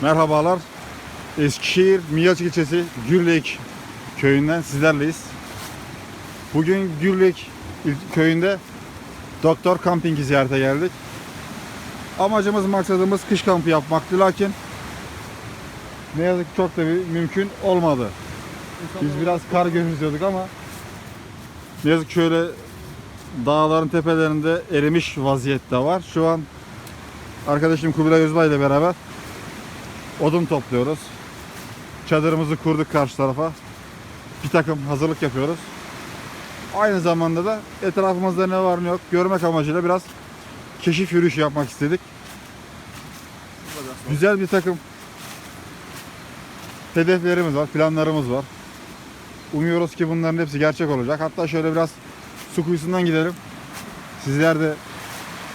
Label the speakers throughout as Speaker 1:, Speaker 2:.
Speaker 1: Merhabalar. Eskişehir Miyaç ilçesi Gürlek köyünden sizlerleyiz. Bugün Gürlek köyünde Doktor Camping'i ziyarete geldik. Amacımız maksadımız kış kampı yapmaktı lakin ne yazık ki çok da bir mümkün olmadı. Biz biraz kar gözlüyorduk ama ne yazık ki şöyle dağların tepelerinde erimiş vaziyette var. Şu an arkadaşım Kubilay Özbay ile beraber odun topluyoruz. Çadırımızı kurduk karşı tarafa. Bir takım hazırlık yapıyoruz. Aynı zamanda da etrafımızda ne var ne yok görmek amacıyla biraz keşif yürüyüşü yapmak istedik. Güzel bir takım hedeflerimiz var, planlarımız var. Umuyoruz ki bunların hepsi gerçek olacak. Hatta şöyle biraz su kuyusundan gidelim. Sizler de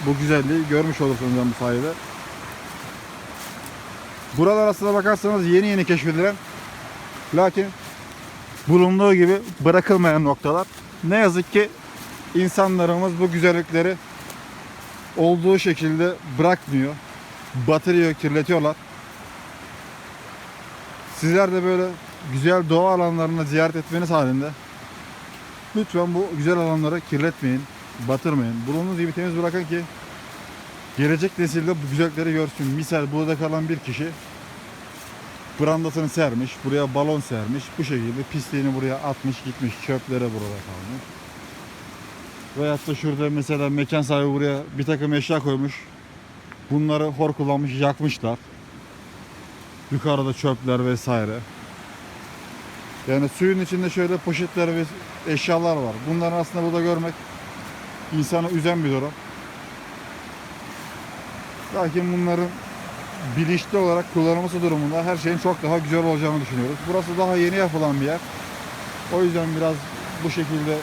Speaker 1: bu güzelliği görmüş olursunuz bu sayede. Buralar aslına bakarsanız yeni yeni keşfedilen lakin bulunduğu gibi bırakılmayan noktalar. Ne yazık ki insanlarımız bu güzellikleri olduğu şekilde bırakmıyor. Batırıyor, kirletiyorlar. Sizler de böyle güzel doğa alanlarını ziyaret etmeniz halinde lütfen bu güzel alanları kirletmeyin, batırmayın. Bulunduğunuz gibi temiz bırakın ki gelecek nesilde bu güzellikleri görsün. Misal burada kalan bir kişi brandasını sermiş, buraya balon sermiş. Bu şekilde pisliğini buraya atmış gitmiş. Çöpleri burada kalmış. Veyahut da şurada mesela mekan sahibi buraya bir takım eşya koymuş. Bunları hor kullanmış, yakmışlar. Yukarıda çöpler vesaire. Yani suyun içinde şöyle poşetler ve eşyalar var. Bunları aslında burada görmek insanı üzen bir durum. Lakin bunların bilinçli olarak kullanılması durumunda her şeyin çok daha güzel olacağını düşünüyoruz. Burası daha yeni yapılan bir yer. O yüzden biraz bu şekilde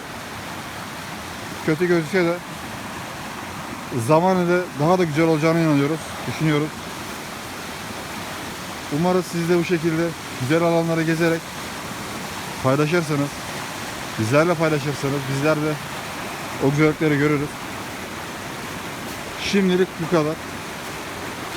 Speaker 1: kötü gözükse de zamanı da daha da güzel olacağına inanıyoruz, düşünüyoruz. Umarız siz de bu şekilde güzel alanları gezerek paylaşırsınız. Bizlerle paylaşırsanız bizler de o güzellikleri görürüz. Şimdilik bu kadar.